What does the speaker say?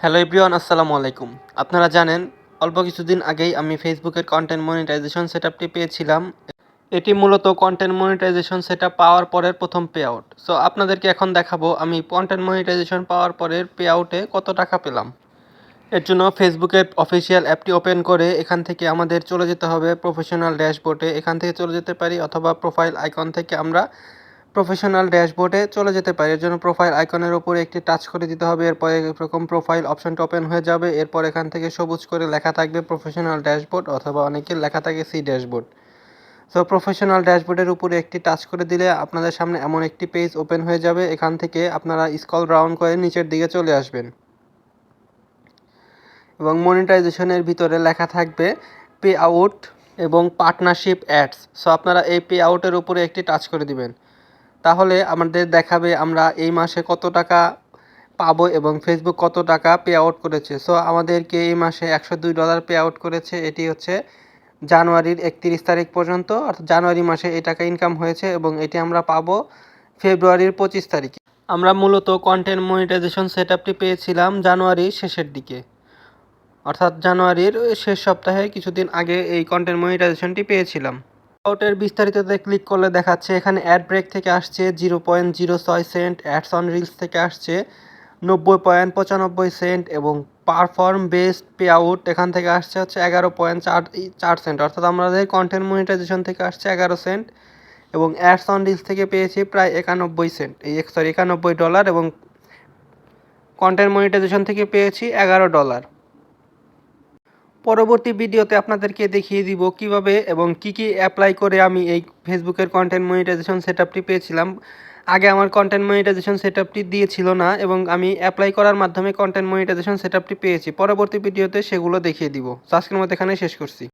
Hello everyone, আসসালামু আলাইকুম। আপনারা জানেন, অল্প কিছুদিন আগেই আমি ফেসবুকের কন্টেন্ট মনিটাইজেশন সেটআপটি পেয়েছিলাম। এটি মূলত কন্টেন্ট মনিটাইজেশন সেটআপ পাওয়ার পরের প্রথম পে আউট সো আপনাদেরকে এখন দেখাবো, আমি কন্টেন্ট মনিটাইজেশন পাওয়ার পরের পে আউটে কত টাকা পেলাম। এর জন্য ফেসবুকের অফিসিয়াল অ্যাপটি ওপেন করে এখান থেকে আমাদের চলে যেতে হবে প্রফেশনাল ড্যাশবোর্ডে এখান থেকে চলে যেতে পারি অথবা প্রোফাইল আইকন থেকে আমরা প্রফেশনাল ড্যাশবোর্ডে চলে যেতে পারি। এর জন্য প্রোফাইল আইকনের উপরে একটি টাচ করে দিতে হবে। এরপরে এরকম প্রোফাইল অপশনটা ওপেন হয়ে যাবে। এরপর এখান থেকে সবুজ করে লেখা থাকবে প্রফেশনাল ড্যাশবোর্ড অথবা অনেকের লেখা থাকে সি ড্যাশবোর্ড সো প্রফেশনাল ড্যাশবোর্ডের উপরে একটি টাচ করে দিলে আপনাদের সামনে এমন একটি পেজ ওপেন হয়ে যাবে। এখান থেকে আপনারা স্কল ডাউন করে নিচের দিকে চলে আসবেন। এবং মনিটাইজেশনের ভিতরে লেখা থাকবে পে আউট এবং পার্টনারশিপ অ্যাডস সো আপনারা এই পে আউটের উপরে একটি টাচ করে দিবেন। তাহলে আমাদের দেখাবে আমরা এই মাসে কত টাকা পাবো এবং ফেসবুক কত টাকা পে আউট করেছে। সো আমাদেরকে এই মাসে একশো দুই ডলার পে আউট করেছে। এটি হচ্ছে জানুয়ারির একত্রিশ তারিখ পর্যন্ত। অর্থাৎ জানুয়ারি মাসে এই টাকা ইনকাম হয়েছে এবং এটি আমরা পাবো ফেব্রুয়ারির পঁচিশ তারিখে। আমরা মূলত কন্টেন্ট মনিটাইজেশন সেট আপটি পেয়েছিলাম জানুয়ারির শেষের দিকে। অর্থাৎ জানুয়ারির শেষ সপ্তাহে কিছুদিন আগে এই কন্টেন্ট মনিটাইজেশনটি পেয়েছিলাম। আউটের বিস্তারিততে ক্লিক করলে দেখাচ্ছে, এখানে অ্যাড ব্রেক থেকে আসছে জিরো পয়েন্ট জিরো ছয় সেন্ট অ্যাডস অন রিলস থেকে আসছে, নব্বই পয়েন্ট পঁচানব্বই সেন্ট এবং পারফর্ম বেসড পে আউট এখান থেকে আসছে হচ্ছে এগারো পয়েন্ট চার চার সেন্ট অর্থাৎ আমাদের কন্টেন্ট মনিটাইজেশন থেকে আসছে এগারো সেন্ট এবং অ্যাডস অন রিলস থেকে পেয়েছি প্রায় একানব্বই সেন্ট এই সরি একানব্বই ডলার এবং কন্টেন্ট মনিটাইজেশন থেকে পেয়েছি এগারো ডলার পরবর্তী ভিডিওতে আপনাদেরকে দেখিয়ে দিব কীভাবে এবং কি কি অ্যাপ্লাই করে আমি এই ফেসবুকের কন্টেন্ট মনিটাইজেশন সেটআপটি পেয়েছিলাম। আগে আমার কন্টেন্ট মনিটাইজেশন সেট আপটি দিয়েছিল না এবং আমি অ্যাপ্লাই করার মাধ্যমে কন্টেন্ট মনিটাইজেশন সেটআপটি পেয়েছি। পরবর্তী ভিডিওতে সেগুলো দেখিয়ে দিব। আজকের মতো এখানে শেষ করছি।